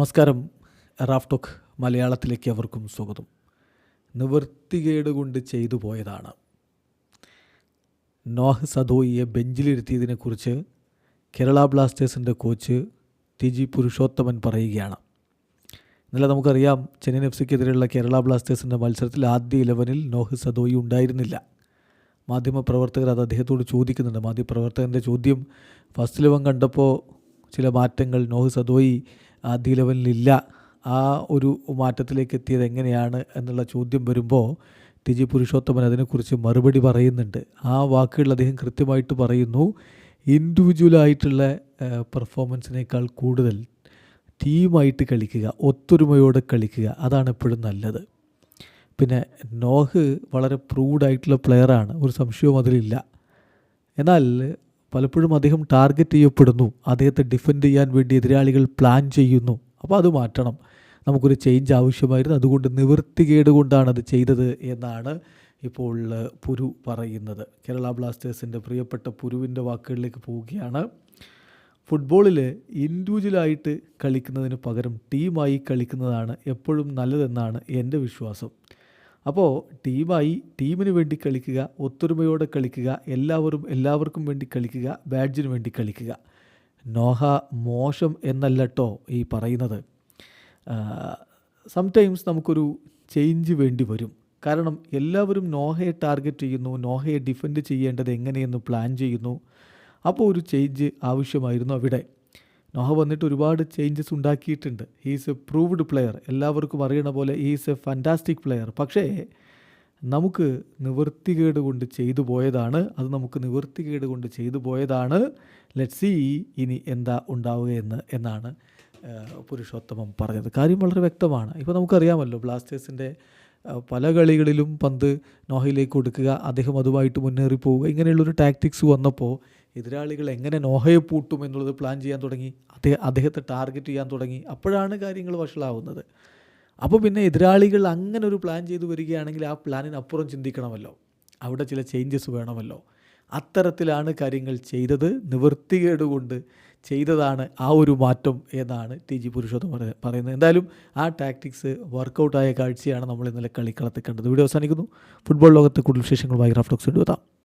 നമസ്കാരം. റാഫ്ടോക്ക് മലയാളത്തിലേക്ക് അവർക്കും സ്വാഗതം. നിവൃത്തികേട് കൊണ്ട് ചെയ്തു പോയതാണ്. നോഹ് സദോയിയെ ബെഞ്ചിലിരുത്തിയതിനെക്കുറിച്ച് കേരള ബ്ലാസ്റ്റേഴ്സിന്റെ കോച്ച് ടി ജി പുരുഷോത്തമൻ പറയുകയാണ്. ഇന്നലെ നമുക്കറിയാം ചെന്നൈ എഫ് സിക്കെതിരെയുള്ള കേരള ബ്ലാസ്റ്റേഴ്സിന്റെ മത്സരത്തിൽ ആദ്യ ഇലവനിൽ നോഹ് സദോയി ഉണ്ടായിരുന്നില്ല. മാധ്യമപ്രവർത്തകർ അത് അദ്ദേഹത്തോട് ചോദിക്കുന്നുണ്ട്. മാധ്യമപ്രവർത്തകന്റെ ചോദ്യം ഫസ്റ്റ് ഇലവൻ കണ്ടപ്പോൾ ചില മാറ്റങ്ങൾ നോഹ് സദോയി ആദ്യ ലെവലിലില്ല ആ ഒരു മാറ്റത്തിലേക്ക് എത്തിയത് എങ്ങനെയാണ് എന്നുള്ള ചോദ്യം വരുമ്പോൾ ടി ജി പുരുഷോത്തമൻ അതിനെക്കുറിച്ച് മറുപടി പറയുന്നുണ്ട്. ആ വാക്കുകൾ അദ്ദേഹം കൃത്യമായിട്ട് പറയുന്നു. ഇൻഡിവിജ്വലായിട്ടുള്ള പെർഫോമൻസിനേക്കാൾ കൂടുതൽ ടീമായിട്ട് കളിക്കുക ഒത്തൊരുമയോടെ കളിക്കുക അതാണ് എപ്പോഴും നല്ലത്. പിന്നെ നോഹ് വളരെ പ്രൂഡായിട്ടുള്ള പ്ലെയറാണ് ഒരു സംശയവും അതിലില്ല. എന്നാൽ പലപ്പോഴും അദ്ദേഹം ടാർഗറ്റ് ചെയ്യപ്പെടുന്നു. അദ്ദേഹത്തെ ഡിഫെൻഡ് ചെയ്യാൻ വേണ്ടി എതിരാളികൾ പ്ലാൻ ചെയ്യുന്നു. അപ്പോൾ അത് മാറ്റണം. നമുക്കൊരു ചേഞ്ച് ആവശ്യമായിരുന്നു. അതുകൊണ്ട് നിവൃത്തികേട് കൊണ്ടാണ് അത് ചെയ്തത് എന്നാണ് ഇപ്പോൾ പുരു പറയുന്നത്. കേരള ബ്ലാസ്റ്റേഴ്സിന്റെ പ്രിയപ്പെട്ട പുരുവിന്റെ വാക്കുകളിലേക്ക് പോവുകയാണ്. ഫുട്ബോളിൽ ഇൻഡിവിജ്വലായിട്ട് കളിക്കുന്നതിന് പകരം ടീമായി കളിക്കുന്നതാണ് എപ്പോഴും നല്ലതെന്നാണ് എന്റെ വിശ്വാസം. അപ്പോൾ ടീമായി ടീമിന് വേണ്ടി കളിക്കുക ഒത്തൊരുമയോടെ കളിക്കുക എല്ലാവരും എല്ലാവർക്കും വേണ്ടി കളിക്കുക ബാഡ്ജിന് വേണ്ടി കളിക്കുക. നോഹ മോശം എന്നല്ലട്ടോ ഈ പറയുന്നത്. സംടൈംസ് നമുക്കൊരു ചേഞ്ച് വേണ്ടി വരും. കാരണം എല്ലാവരും നോഹയെ ടാർഗറ്റ് ചെയ്യുന്നു നോഹയെ ഡിഫെൻഡ് ചെയ്യേണ്ടത് എങ്ങനെയെന്ന് പ്ലാൻ ചെയ്യുന്നു. അപ്പോൾ ഒരു ചേഞ്ച് ആവശ്യമായിരുന്നു അവിടെ. നോഹ വന്നിട്ട് ഒരുപാട് ചേഞ്ചസ് ഉണ്ടാക്കിയിട്ടുണ്ട്. ഹീസ് എ പ്രൂവ്ഡ് പ്ലെയർ എല്ലാവർക്കും അറിയണ പോലെ ഹീസ് എ ഫാന്റാസ്റ്റിക് പ്ലെയർ പക്ഷേ നമുക്ക് നിവൃത്തികേട് കൊണ്ട് ചെയ്തു പോയതാണ്. അത് നമുക്ക് നിവൃത്തികേട് കൊണ്ട് ചെയ്തു പോയതാണ്. ലെറ്റ് സി ഇനി എന്താ ഉണ്ടാവുകയെന്ന് എന്നാണ് പുരുഷോത്തമം പറഞ്ഞത്. കാര്യം വളരെ വ്യക്തമാണ്. ഇപ്പോൾ നമുക്കറിയാമല്ലോ ബ്ലാസ്റ്റേഴ്സിന്റെ പല കളികളിലും പന്ത് നോഹയിലേക്ക് കൊടുക്കുക അദ്ദേഹം അതുമായിട്ട് മുന്നേറി പോവുക ഇങ്ങനെയുള്ളൊരു ടാക്ടിക്സ് വന്നപ്പോൾ എതിരാളികൾ എങ്ങനെ നോഹയെ പൂട്ടും എന്നുള്ളത് പ്ലാൻ ചെയ്യാൻ തുടങ്ങി അദ്ദേഹം അദ്ദേഹത്തെ ടാർഗറ്റ് ചെയ്യാൻ തുടങ്ങി. അപ്പോഴാണ് കാര്യങ്ങൾ വഷളാവുന്നത്. അപ്പോൾ പിന്നെ എതിരാളികൾ അങ്ങനെ ഒരു പ്ലാൻ ചെയ്തു വരികയാണെങ്കിൽ ആ പ്ലാനിനപ്പുറം ചിന്തിക്കണമല്ലോ. അവിടെ ചില ചേഞ്ചസ് വേണമല്ലോ. അത്തരത്തിലാണ് കാര്യങ്ങൾ ചെയ്തത്. നിവൃത്തികേട് കൊണ്ട് ചെയ്തതാണ് ആ ഒരു മാറ്റം എന്നാണ് ടി ജി പുരുഷോത്തം പറയുന്നത്. എന്തായാലും ആ ടാക്ടിക്സ് വർക്കൗട്ടായ കാഴ്ചയാണ് നമ്മൾ ഇന്നലെ കളിക്കളത്തിൽ കണ്ടത്. വീഡിയോ അവസാനിക്കുന്നു. ഫുട്ബോൾ ലോകത്ത് കൂടുതൽ വിശേഷങ്ങളുമായി റാഫ്റ്റോക്സ് എത്താം.